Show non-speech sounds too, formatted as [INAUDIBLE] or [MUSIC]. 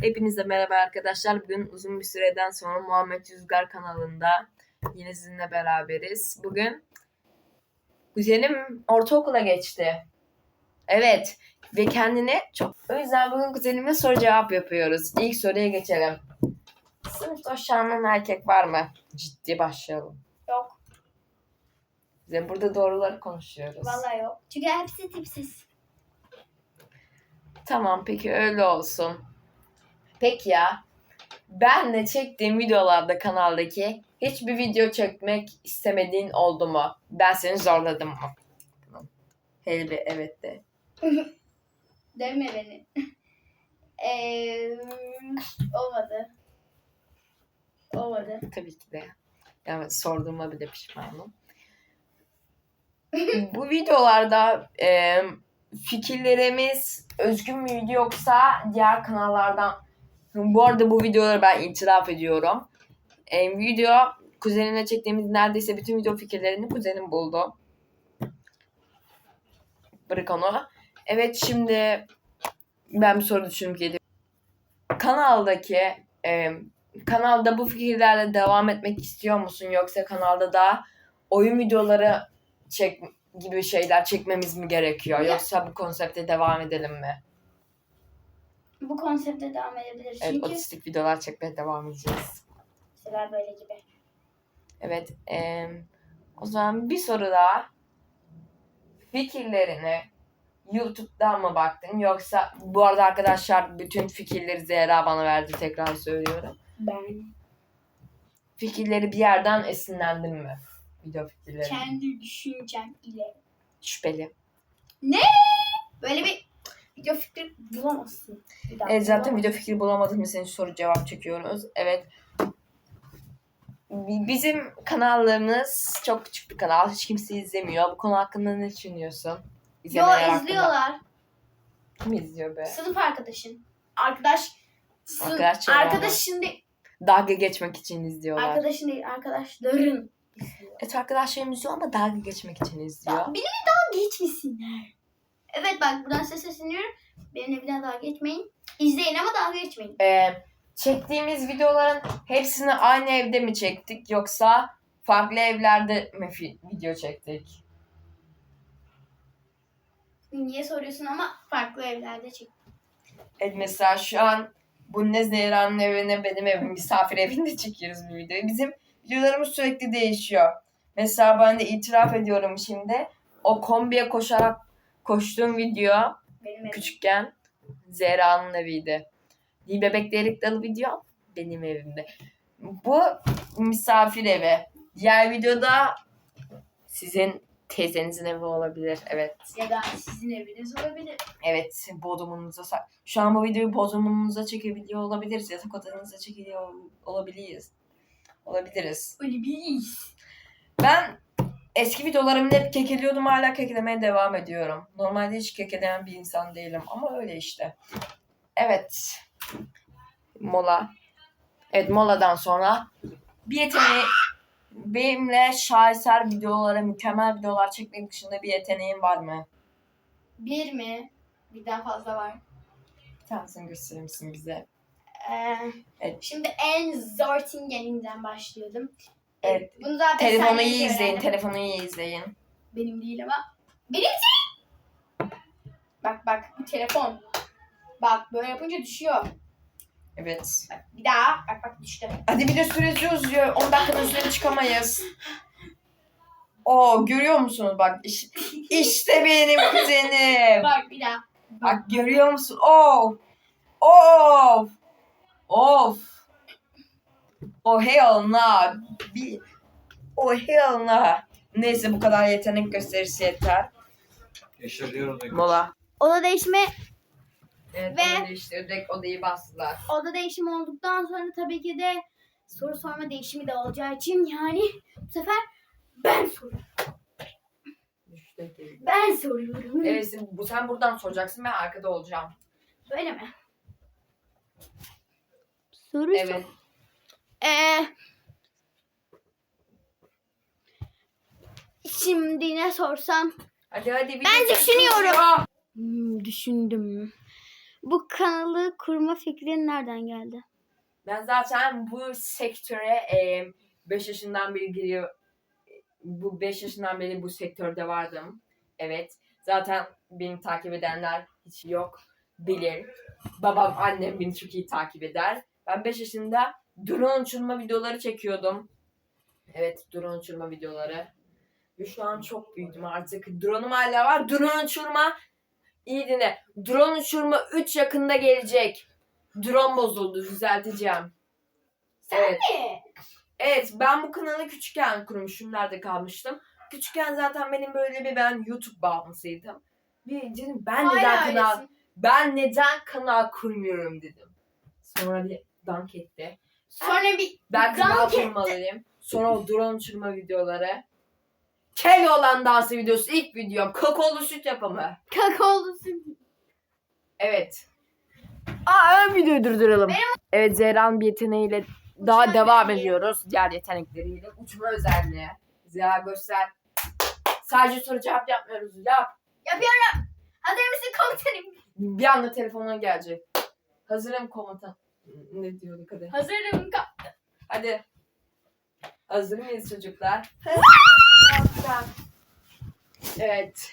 Hepinize merhaba arkadaşlar. Bugün uzun bir süreden sonra Muhammed Yüzgar kanalında yine sizinle beraberiz. Bugün kuzenim ortaokula geçti. Evet ve kendine çok... O yüzden bugün kuzenime soru cevap yapıyoruz. İlk soruya geçelim. Sınıfta hoşlanan erkek var mı? Ciddi başlayalım. Yok. Ve burada doğruları konuşuyoruz. Vallahi yok. Çünkü hepsi tipsiz. Tamam peki öyle olsun. Peki ya ben de çektiğim videolarda kanaldaki hiçbir video çekmek istemediğin oldu mu? Ben seni zorladım mı? Hele bir evet de. [LAUGHS] Dövme beni. [LAUGHS] Eee, olmadı. Olmadı. Tabii ki de. Yani sorduğuma bile pişmanım. [LAUGHS] Bu videolarda e, fikirlerimiz özgün müydü yoksa diğer kanallardan bu arada bu videoları ben itiraf ediyorum. E, video kuzenimle çektiğimiz neredeyse bütün video fikirlerini kuzenim buldu. Bırak onu. Evet şimdi ben bir soru düşünüp geliyorum. Kanaldaki e, kanalda bu fikirlerle devam etmek istiyor musun yoksa kanalda da oyun videoları çek gibi şeyler çekmemiz mi gerekiyor yoksa bu konsepte devam edelim mi? Bu konsepte devam edebiliriz. Evet Çünkü otistik videolar çekmeye devam edeceğiz. şeyler böyle gibi. Evet em, o zaman bir soru daha. Fikirlerini YouTube'dan mı baktın yoksa bu arada arkadaşlar bütün fikirleri Zehra bana verdi tekrar söylüyorum. Ben. Fikirleri bir yerden esinlendin mi? Video fikirleri. Kendi düşüncem ile. Şüpheli. Böyle bir video fikri bulamazsın. Evet zaten video fikri bulamadığım için soru cevap çekiyoruz. Evet. Bi- Bizim kanallarımız çok küçük bir kanal. Hiç kimse izlemiyor. Bu konu hakkında ne düşünüyorsun? Yo İzlemeler hakkında. izliyorlar. Kim izliyor be? Sınıf arkadaşın. Arkadaş. Sın- Arkadaş çevrem arkadaşın değil. Dalga geçmek için izliyorlar. Arkadaşın değil. Arkadaşların. Evet arkadaşlarım izliyor ama dalga geçmek için izliyor. Ya benimle dalga geçmesinler. Evet bak buradan size sesleniyorum. Benimle bir daha dalga geçmeyin. İzleyin ama dalga geçmeyin. Ee, çektiğimiz videoların hepsini aynı evde mi çektik yoksa farklı evlerde mi fi- video çektik? Niye soruyorsun ama farklı evlerde çek. Evet mesela şu an bu ne Zehra'nın evine benim evim misafir evinde [LAUGHS] çekiyoruz bu videoyu. Bizim videolarımız sürekli değişiyor. Mesela ben de itiraf ediyorum şimdi. O kombiye koşarak koştuğum video Benim evim. küçükken Zehra'nın eviydi. Dil bebek delik dalı video benim evimde. Bu misafir evi. Diğer videoda sizin teyzenizin evi olabilir. Evet. Ya da sizin eviniz olabilir. Evet. Bodrumunuza Şu an bu videoyu bodrumunuza çekebiliyor olabiliriz. Yatak odanıza çekebiliyor olabiliriz. Olabiliriz. Bir Ben eski videolarımda hep kekeliyordum. Hala kekelemeye devam ediyorum. Normalde hiç kekeleyen bir insan değilim. Ama öyle işte. Evet. Mola. Evet moladan sonra bir yeteneği benimle şaheser videolara, mükemmel videolar çekmek dışında bir yeteneğin var mı? Bir mi? Birden fazla var. Bir tanesini gösterir misin bize? Ee, Evet. Şimdi en Zortingeninden başlıyordum. Evet. Bunu zaten Telefonu iyi izleyin, telefonu iyi izleyin. Benim değil ama. Benim değil. Bak bak telefon. Bak böyle yapınca düşüyor. Evet. Bak bir daha. Bak bak düştü. Hadi bir de süresi uzuyor. 10 dakikanın üstüne çıkamayız. Oo görüyor musunuz bak iş- işte benim kuzenim. Bak bir daha. Bak görüyor musun? Of. Of. Of. Oh hell no. Bir... Hell no. Neyse bu kadar yetenek gösterisi yeter. Yaşarıyorum. Mola. Oda değişme Evet Ve- onu değiştirdik. Odayı bastılar. oda değişimi olduktan sonra tabii ki de soru sorma değişimi de olacağı için yani bu sefer ben soruyorum. Ben soruyorum. Evet sen- bu sen buradan soracaksın ben arkada olacağım. Böyle mi? Soru Evet. Ee, şimdi ne sorsam? Hadi hadi. bir Ben düşünüyorum. Hmm, düşündüm. bu kanalı kurma fikrin nereden geldi? Ben zaten bu sektöre 5 yaşından beri giriyor. Bu 5 yaşından beri bu sektörde vardım. Evet. Zaten beni takip edenler hiç yok. Bilir. Babam, annem beni çok iyi takip eder. Ben 5 yaşında drone uçurma videoları çekiyordum. Evet, drone uçurma videoları. Ve şu an çok büyüdüm artık. Drone'um hala var. Drone uçurma iyi dinle. Drone uçurma 3 yakında gelecek. Drone bozuldu. Düzelteceğim. Evet. Ne? Evet ben bu kanalı küçükken kurmuşum. Nerede kalmıştım? Küçükken zaten benim böyle bir ben YouTube bağımlısıydım. Bir dedim ben neden Hala kanal öylesin. ben neden kanal kurmuyorum dedim. Sonra bir dank etti. Sonra bir Ben kanal dank etti. kurmalıyım. Sonra o drone uçurma videoları. Keloğlan dansı videosu ilk videom. Kakaolu süt yapımı. Kakaolusun. Evet. Aa ön videoyu durduralım. Evet Zehra'nın bir yeteneğiyle daha Uçma devam özelliği. ediyoruz. Diğer yetenekleriyle. Uçma özelliği. Zehra göster. Sadece soru cevap yapmıyoruz. Yap. Yapıyorum. Hazır mısın komutanım? Bir anda telefonuna gelecek. Hazırım komutan. Ne diyorduk hadi. Hazırım. Ka- Hadi. Hazır mıyız çocuklar? evet.